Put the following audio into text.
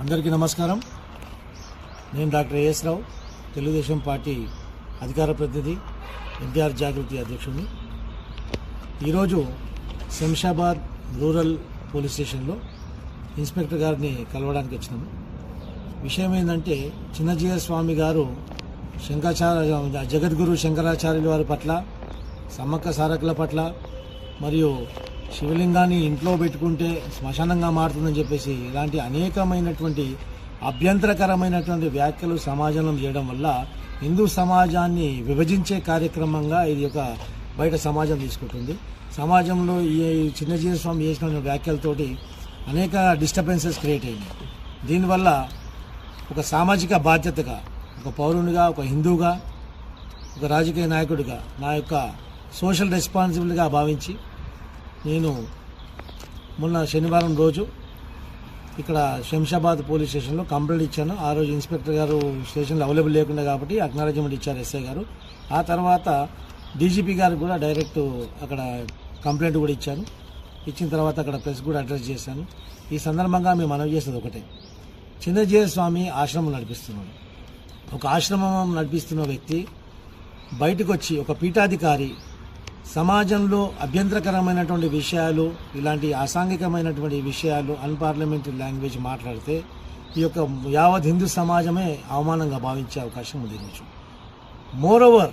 అందరికీ నమస్కారం. నేను doctor AS Rao Telugu Desam party అధికార ప్రతినిధి ఎన్టీఆర్ జాగృతి అధ్యక్షుడిని. ఈరోజు శంషాబాద్ రూరల్ పోలీస్ స్టేషన్లో ఇన్స్పెక్టర్ గారిని కలవడానికి వచ్చినాము. విషయం ఏంటంటే చిన్నజీయ స్వామి గారు శంకరాచార్య జగద్గురు శంకరాచార్యుల వారి పట్ల సమ్మక్క సారకుల పట్ల మరియు శివలింగాన్ని ఇంట్లో పెట్టుకుంటే శ్మశానంగా మారుతుందని చెప్పేసి ఇలాంటి అనేకమైనటువంటి అభ్యంతరకరమైనటువంటి వ్యాఖ్యలు సమాజంలో చేయడం వల్ల హిందూ సమాజాన్ని విభజించే కార్యక్రమంగా ఇది ఒక బయట సమాజం తీసుకుంటుంది. సమాజంలో ఈ చిన్నజీవ స్వామి చేసిన వ్యాఖ్యలతోటి అనేక డిస్టర్బెన్సెస్ క్రియేట్ అయినాయి. దీనివల్ల ఒక సామాజిక బాధ్యతగా ఒక పౌరునిగా ఒక హిందూగా ఒక రాజకీయ నాయకుడిగా నా యొక్క సోషల్ రెస్పాన్సిబిలిటీగా భావించి నేను మొన్న శనివారం రోజు ఇక్కడ శంషాబాద్ పోలీస్ స్టేషన్లో కంప్లైంట్ ఇచ్చాను. ఆ రోజు ఇన్స్పెక్టర్ గారు స్టేషన్లో అవైలబుల్ లేకుండా కాబట్టి అక్నాలజ్మెంట్ ఇచ్చారు ఎస్ఐ గారు. ఆ తర్వాత డీజీపీ గారికి కూడా డైరెక్ట్ అక్కడ కంప్లైంట్ కూడా ఇచ్చాను ఇచ్చిన తర్వాత అక్కడ ప్రెస్ కూడా అడ్రస్ చేశాను. ఈ సందర్భంగా మేము మనవి చేసేది ఒకటే. చిన్నజీవ స్వామి ఆశ్రమం నడిపిస్తున్నాడు. ఒక ఆశ్రమం నడిపిస్తున్న వ్యక్తి బయటకు వచ్చి ఒక పీఠాధికారి సమాజంలో అభ్యంతరకరమైనటువంటి విషయాలు ఇలాంటి అసాంఘికమైనటువంటి విషయాలు అన్పార్లమెంటరీ లాంగ్వేజ్ మాట్లాడితే ఈ యొక్క యావత్ హిందూ సమాజమే అవమానంగా భావించే అవకాశం ఉంది నుంచి మోర్ ఓవర్